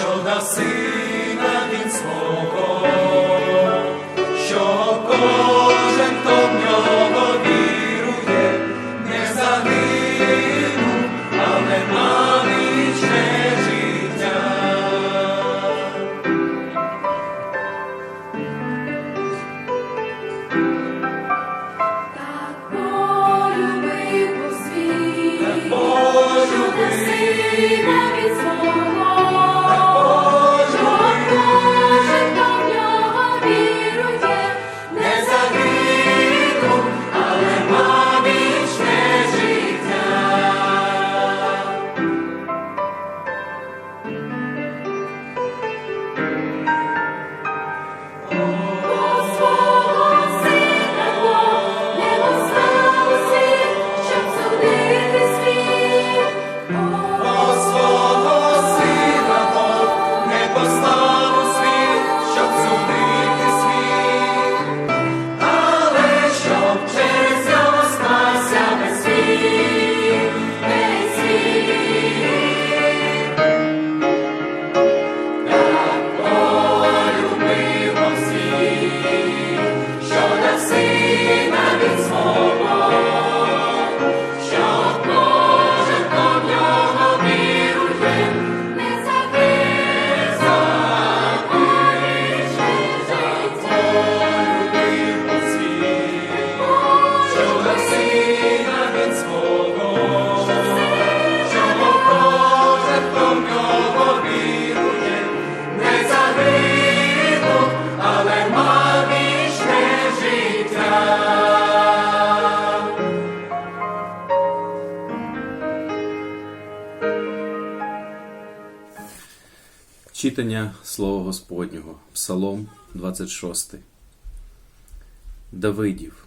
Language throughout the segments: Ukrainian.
що на сина він свого, Читання Слова Господнього, Псалом 26. Давидів.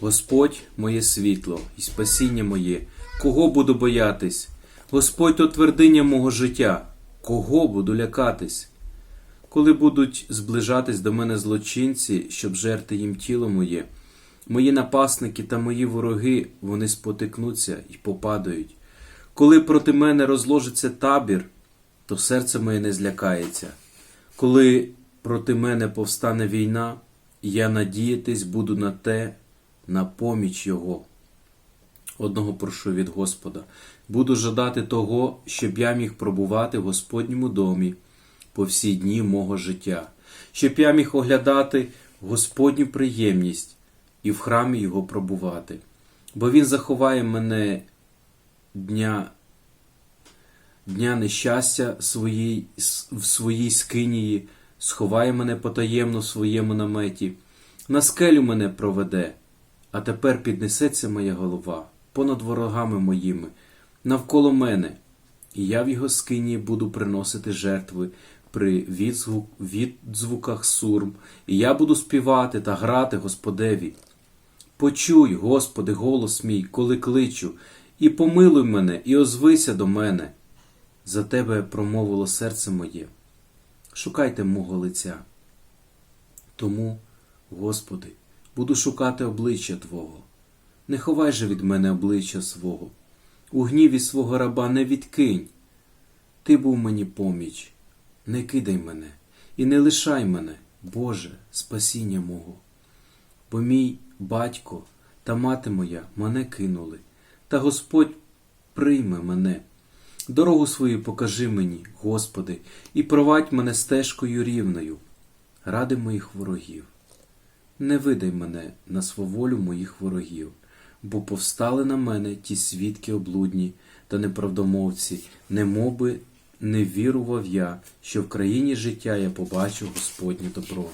Господь моє світло і спасіння моє, кого буду боятись? Господь то твердиня мого життя, кого буду лякатись? Коли будуть зближатись до мене злочинці, щоб жерти їм тіло моє, мої напасники та мої вороги, вони спотикнуться і попадають. Коли проти мене розложиться табір, то серце моє не злякається. Коли проти мене повстане війна, я надіятись буду на те, на поміч Його. Одного прошу від Господа. Буду жадати того, щоб я міг пробувати в Господньому домі по всі дні мого життя, щоб я міг оглядати Господню приємність і в храмі Його пробувати. Бо Він заховає мене дня дня нещастя своїй, в своїй скинії, сховає мене потаємно в своєму наметі, на скелю мене проведе, а тепер піднесеться моя голова понад ворогами моїми, навколо мене, і я в його скині буду приносити жертви при відзвук, відзвуках сурм, і я буду співати та грати Господеві. Почуй, Господи, голос мій, коли кличу, і помилуй мене, і озвися до мене. За тебе промовило серце моє. Шукайте мого лиця. Тому, Господи, буду шукати обличчя Твого. Не ховай же від мене обличчя свого. У гніві свого раба не відкинь. Ти був мені поміч, не кидай мене і не лишай мене, Боже, спасіння мого. Бо мій батько та мати моя мене кинули, та Господь прийме мене. Дорогу свою покажи мені, Господи, і провадь мене стежкою рівною, ради моїх ворогів. Не видай мене на сваволю моїх ворогів, бо повстали на мене ті свідки облудні та неправдомовці, немоби не вірував я, що в країні життя я побачу Господнє добро.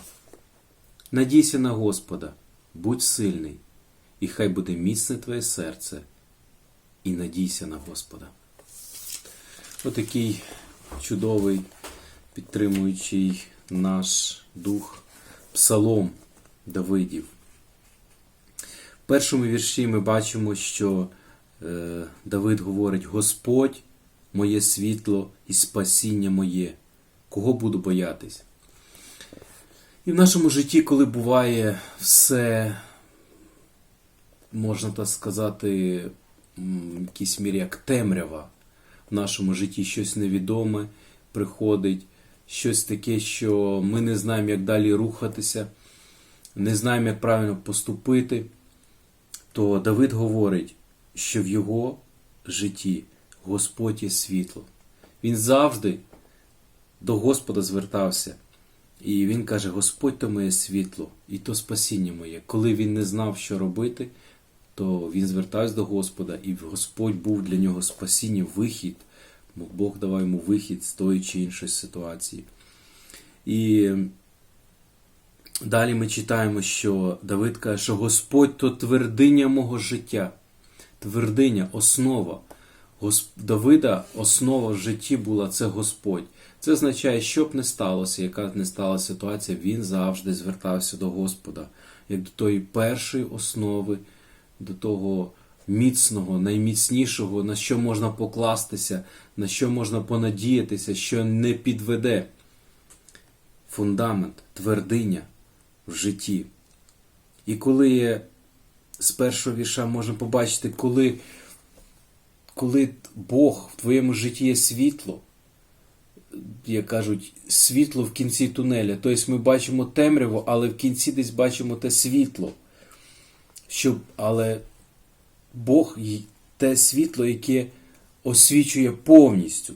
Надійся на Господа, будь сильний, і хай буде міцне твоє серце, і надійся на Господа. Отакий чудовий, підтримуючий наш дух псалом Давидів. В першому вірші ми бачимо, що е, Давид говорить: Господь моє світло і спасіння моє, кого буду боятись. І в нашому житті, коли буває все, можна так сказати, в якійсь мірі як темрява, в нашому житті щось невідоме приходить, щось таке, що ми не знаємо, як далі рухатися, не знаємо, як правильно поступити, то Давид говорить, що в його житті Господь є світло. Він завжди до Господа звертався. І він каже: Господь то моє світло, і то спасіння моє. Коли він не знав, що робити, то він звертався до Господа, і Господь був для нього спасінням, вихід. Бо Бог давав йому вихід з тої чи іншої ситуації. І далі ми читаємо, що Давид каже, що Господь то твердиня мого життя. Твердиня, основа. Давида основа в житті була це Господь. Це означає, що б не сталося, яка б не сталася ситуація, він завжди звертався до Господа, як до тої першої основи, до того міцного, найміцнішого, на що можна покластися, на що можна понадіятися, що не підведе. Фундамент, твердиня в житті. І коли є з першого вірша можна побачити, коли, коли Бог в твоєму житті є світло, як кажуть, світло в кінці тунеля. Тобто ми бачимо темряву, але в кінці десь бачимо те світло. Щоб, але Бог те світло, яке освічує повністю.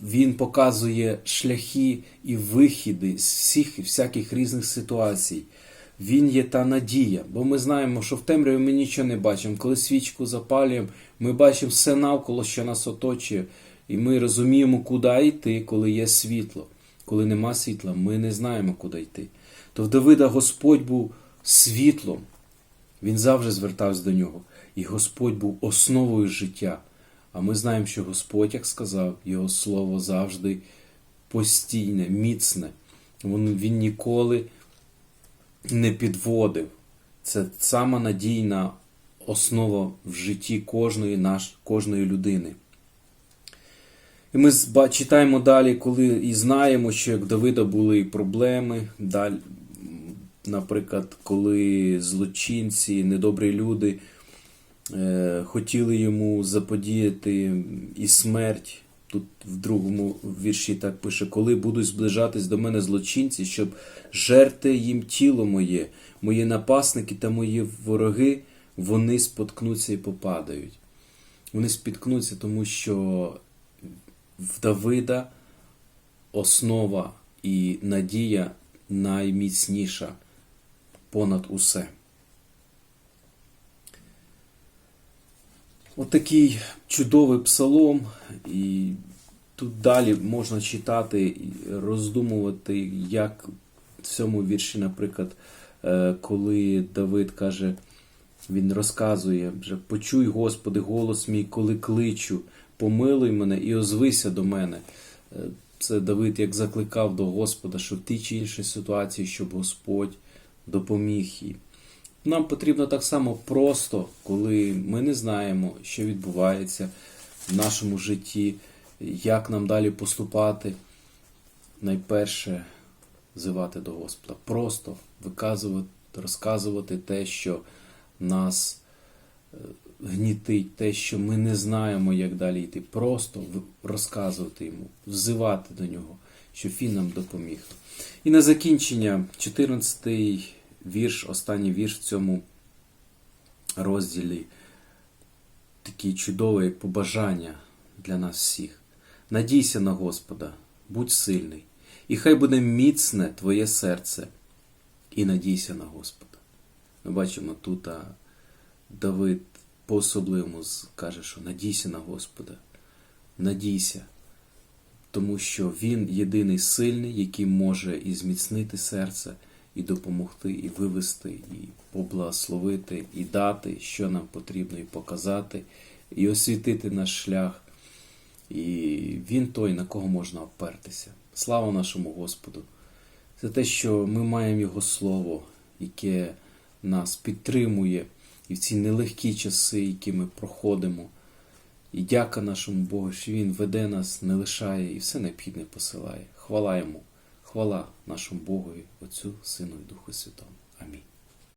Він показує шляхи і вихіди з всіх всяких різних ситуацій. Він є та надія, бо ми знаємо, що в темряві ми нічого не бачимо. Коли свічку запалюємо, ми бачимо все навколо, що нас оточує, і ми розуміємо, куди йти, коли є світло. Коли нема світла, ми не знаємо, куди йти. То в Давида Господь був світлом. Він завжди звертався до нього. І Господь був основою життя. А ми знаємо, що Господь, як сказав, Його слово завжди постійне, міцне. Він, ніколи не підводив. Це сама надійна основа в житті кожної, наш, кожної людини. І ми читаємо далі, коли і знаємо, що як Давида були і проблеми. Наприклад, коли злочинці, недобрі люди е, хотіли йому заподіяти і смерть. Тут в другому вірші так пише: коли будуть зближатись до мене злочинці, щоб жерти їм тіло моє, мої напасники та мої вороги, вони споткнуться і попадають. Вони спіткнуться, тому що в Давида основа і надія найміцніша понад усе. Отакий чудовий псалом, і тут далі можна читати і роздумувати, як в цьому вірші, наприклад, е, коли Давид каже, він розказує вже почуй, Господи, голос мій, коли кличу, помилуй мене і озвися до мене. Е, Це Давид як закликав до Господа, що в тій чи іншій ситуації, щоб Господь допоміг їй. Нам потрібно так само просто, коли ми не знаємо, що відбувається в нашому житті, як нам далі поступати. Найперше взивати до Господа. Просто виказувати, розказувати те, що нас е, гнітить, те, що ми не знаємо, як далі йти. Просто розказувати йому, взивати до нього, щоб він нам допоміг. І на закінчення, 14 вірш, останній вірш в цьому розділі, такі чудові побажання для нас всіх. Надійся на Господа, будь сильний, і хай буде міцне твоє серце, і надійся на Господа. Ми бачимо тут а, Давид по-особливому каже, що надійся на Господа, надійся, тому що Він єдиний сильний, який може і зміцнити серце, і допомогти, і вивести, і поблагословити, і дати, що нам потрібно, і показати, і освітити наш шлях. І Він той, на кого можна опертися. Слава нашому Господу! За те, що ми маємо Його Слово, яке нас підтримує і в ці нелегкі часи, які ми проходимо. І дяка нашому Богу, що Він веде нас, не лишає і все необхідне посилає. Хвала Йому, хвала нашому Богові, Отцю, Сину і Духу Святому. Амінь.